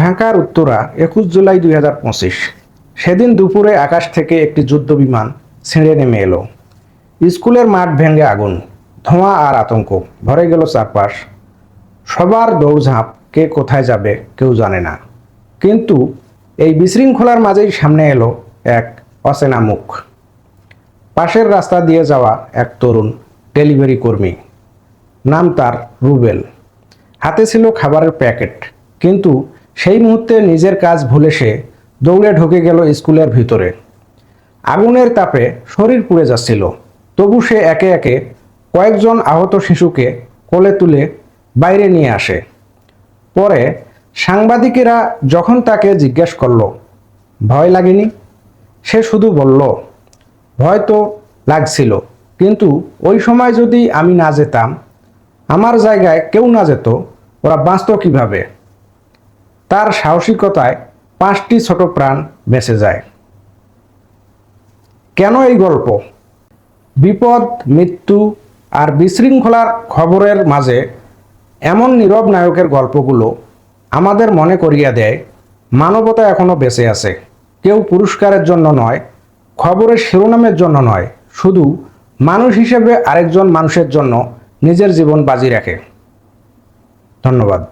ঢাকার উত্তরা একুশ জুলাই দুই হাজার পঁচিশ। সেদিন দুপুরে আকাশ থেকে একটি যুদ্ধ বিমান ছিঁড়ে নেমে এলো। স্কুলের মাঠ ভেঙে আগুন, ধোঁয়া আর আতঙ্ক, ভরে গেল চারপাশ। সবার দৌড়ঝাঁপ কে কোথায় যাবে কেউ জানে না। কিন্তু এই বিশৃঙ্খলার মাঝেই সামনে এলো এক অচেনা মুখ। পাশের রাস্তা দিয়ে যাওয়া এক তরুণ ডেলিভারি কর্মী। নাম তার রুবেল। হাতে ছিল খাবারের প্যাকেট, কিন্তু সেই মুহূর্তে নিজের কাজ ভুলে সে দৌড়ে ঢুকে গেল স্কুলের ভিতরে। আগুনের তাপে শরীর পুড়ে যাচ্ছিল। তবু সে একে একে কয়েকজন আহত শিশুকে কোলে তুলে বাইরে নিয়ে আসে। পরে সাংবাদিকেরা যখন তাকে জিজ্ঞেস করল, ভয় লাগেনি? সে শুধু বলল, ভয় তো লাগছিল, কিন্তু ওই সময় যদি আমি না যেতাম, আমার জায়গায় কেউ না যেত, ওরা বাঁচত কীভাবে? তার সাহসিকতায় পাঁচটি ছোট প্রাণ বেঁচে যায়। কেন এই গল্প? বিপদ, মৃত্যু আর বিশৃঙ্খলার খবরের মাঝে এমন নীরব নায়কের গল্পগুলো আমাদের মনে করিয়া দেয়, মানবতা এখনও বেঁচে আছে। কেউ পুরস্কারের জন্য নয়, খবরের শিরোনামের জন্য নয়, শুধু মানুষ হিসেবে আরেকজন মানুষের জন্য নিজের জীবন বাজি রাখে। ধন্যবাদ।